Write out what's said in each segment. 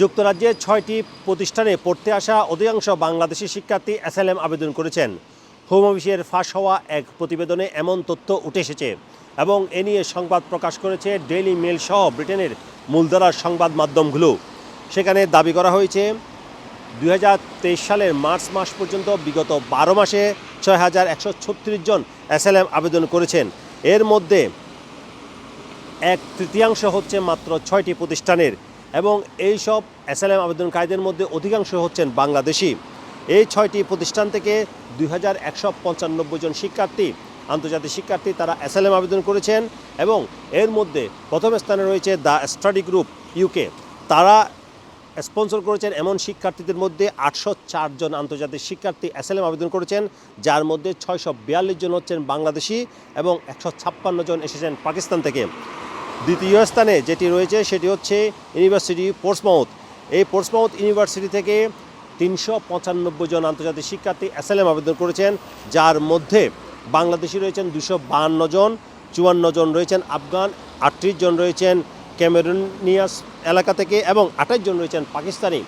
যুক্তরাজ্যের ছয়টি প্রতিষ্ঠানে পড়তে আসা অধিকাংশ বাংলাদেশি শিক্ষার্থী অ্যাসাইলাম আবেদন করেছেন। হোম অফিসের ফাঁস হওয়া এক প্রতিবেদনে এমন তথ্য উঠে এসেছে এবং এ নিয়ে সংবাদ প্রকাশ করেছে ডেইলি মেল সহ ব্রিটেনের মূলধারার সংবাদ মাধ্যমগুলো। সেখানে দাবি করা হয়েছে দু হাজার তেইশ সালের মার্চ মাস পর্যন্ত বিগত বারো মাসে ছয় হাজার একশো ছত্রিশ জন অ্যাসাইলাম আবেদন করেছেন। এর মধ্যে এক তৃতীয়াংশ হচ্ছে মাত্র ছয়টি প্রতিষ্ঠানের। এবং এই সব অ্যাসাইলাম আবেদনকারীদের মধ্যে অধিকাংশ হচ্ছেন বাংলাদেশি। এই ছয়টি প্রতিষ্ঠান থেকে দুই হাজার একশো পঞ্চানব্বই জন শিক্ষার্থী, আন্তর্জাতিক শিক্ষার্থী তারা অ্যাসাইলাম আবেদন করেছেন এবং এর মধ্যে প্রথম স্থানে রয়েছে দ্য স্টাডি গ্রুপ ইউকে তারা স্পন্সর করেছেন এমন শিক্ষার্থীদের মধ্যে আটশো জন আন্তর্জাতিক শিক্ষার্থী অ্যাসাইলাম আবেদন করেছেন, যার মধ্যে ছয়শো বিয়াল্লিশ জন হচ্ছেন বাংলাদেশি এবং একশো ছাপ্পান্ন জন এসেছেন পাকিস্তান থেকে। দ্বিতীয় স্থানে যেটি রয়েছে সেটি হচ্ছে ইউনিভার্সিটি পোর্টসমাউথ এই পোর্টসমাউথ ইউনিভার্সিটি থেকে তিনশো পঁচানব্বই জন আন্তর্জাতিক শিক্ষার্থী অ্যাসাইলাম আবেদন করেছেন, যার মধ্যে বাংলাদেশি রয়েছেন দুশো বাহান্ন জন, চুয়ান্ন জন রয়েছেন আফগান, আটত্রিশ জন রয়েছেন ক্যামেরুনিয়াস এলাকা থেকে এবং আঠাশ জন রয়েছেন পাকিস্তানি।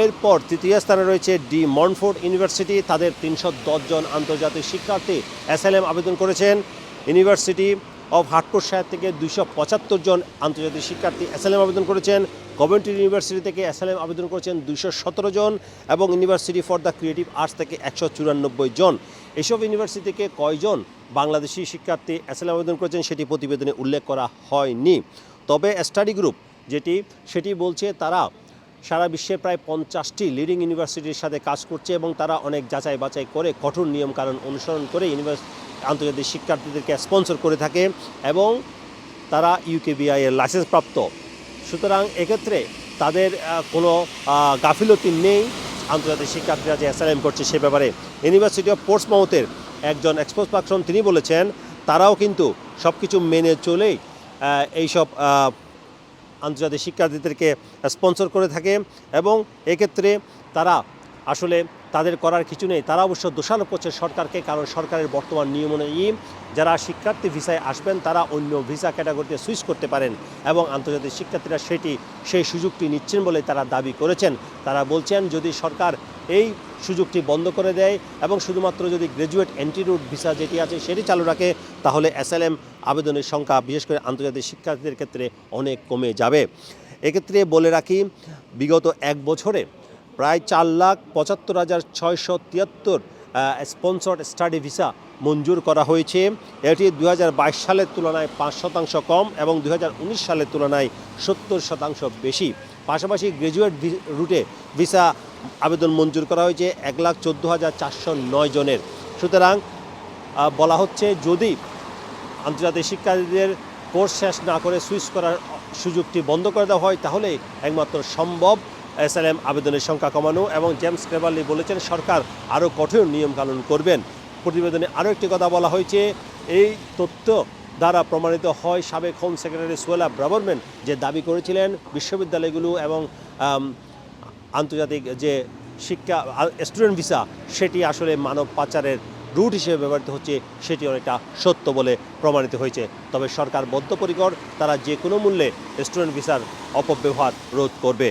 এরপর তৃতীয় স্থানে রয়েছে ডি মনফোর্ড ইউনিভার্সিটি, তাদের তিনশো জন আন্তর্জাতিক শিক্ষার্থী অ্যাসাইলাম আবেদন করেছেন। ইউনিভার্সিটি অফ হাটপুরশাহের থেকে দুইশো পঁচাত্তর জন আন্তর্জাতিক শিক্ষার্থী অ্যাসাইলাম আবেদন করেছেন। কভেন্ট্রি ইউনিভার্সিটি থেকে অ্যাসাইলাম আবেদন করেছেন দুইশো সতেরো জন এবং university for the creative arts থেকে একশো চুরানব্বই জন। এসব ইউনিভার্সিটি থেকে কয়জন বাংলাদেশি শিক্ষার্থী অ্যাসাইলাম আবেদন করেছেন সেটি প্রতিবেদনে উল্লেখ করা হয়নি। তবে স্টাডি গ্রুপ যেটি, সেটি বলছে তারা সারা বিশ্বে প্রায় পঞ্চাশটি লিডিং ইউনিভার্সিটির সাথে কাজ করছে এবং তারা অনেক যাচাই বাছাই করে কঠোর নিয়মকানুন অনুসরণ করে ইউনিভার্স আন্তর্জাতিক শিক্ষার্থীদেরকে স্পন্সর করে থাকে এবং তারা ইউকেবিআই এর লাইসেন্স প্রাপ্ত। সুতরাং এক্ষেত্রে তাদের কোনো গাফিলতি নেই। আন্তর্জাতিক শিক্ষার্থীরা যে অ্যাসাইন করছে সে ব্যাপারে। ইউনিভার্সিটি অফ পোর্টসমাউথের একজন এক্সপোজ পার্সন তিনি বলেছেন, তারাও কিন্তু সব কিছু মেনে চলেই এইসব আন্তর্জাতিক শিক্ষার্থীদেরকে স্পন্সর করে থাকে এবং এক্ষেত্রে তারা আসলে তাদের করার কিছু নেই। তারা অবশ্য দোষারোপ করছে সরকারকে, কারণ সরকারের বর্তমান নিয়ম অনুযায়ী যারা শিক্ষার্থী ভিসায় আসবেন, তারা অন্য ভিসা ক্যাটাগরিতে সুইচ করতে পারেন এবং আন্তর্জাতিক শিক্ষার্থীরা সেটি, সেই সুযোগটি নিচ্ছেন বলে তারা দাবি করেছেন। তারা বলছেন, যদি সরকার এই সুযোগটি বন্ধ করে দেয় এবং শুধুমাত্র যদি গ্র্যাজুয়েট অ্যান্টিরুট ভিসা যেটি আছে সেটি চালু রাখে, তাহলে এসএলএম আবেদনের সংখ্যা, বিশেষ করে আন্তর্জাতিক শিক্ষার্থীদের ক্ষেত্রে অনেক কমে যাবে। এক্ষেত্রে বলে রাখি, বিগত এক বছরে প্রায় চার লাখ পঁচাত্তর হাজার ছয়শো তিয়াত্তর স্পন্সর্ড স্টাডি ভিসা মঞ্জুর করা হয়েছে। এটি দু হাজার বাইশ সালের তুলনায় পাঁচ শতাংশ কম এবং দু হাজার উনিশ সালের তুলনায় সত্তর শতাংশ বেশি। পাশাপাশি গ্র্যাজুয়েট রুটে ভিসা আবেদন মঞ্জুর করা হয়েছে এক লাখ চোদ্দ হাজার চারশো নয় জনের। সুতরাং বলা হচ্ছে যদি আন্তর্জাতিক শিক্ষার্থীদের কোর্স শেষ না করে সুইচ করার সুযোগটি বন্ধ করে দেওয়া হয়, তাহলে একমাত্র সম্ভব। এসএলএম আবেদনের সংখ্যা কমানো এবং জেমস ক্রেভারলি বলেছেন, সরকার আরও কঠোর নিয়মকানুন করবেন। প্রতিবেদনে আরও একটি কথা বলা হয়েছে, এই তথ্য দ্বারা প্রমাণিত হয় সাবেক হোম সেক্রেটারি সোয়েলা ব্রাবরম্যান যে দাবি করেছিলেন, বিশ্ববিদ্যালয়গুলো এবং আন্তর্জাতিক যে শিক্ষা স্টুডেন্ট ভিসা, সেটি আসলে মানব পাচারের রুট হিসেবে ব্যবহৃত হচ্ছে, সেটি অনেকটা সত্য বলে প্রমাণিত হয়েছে। তবে সরকার বদ্ধপরিকর, তারা যে কোনো মূল্যে স্টুডেন্ট ভিসার অপব্যবহার রোধ করবে।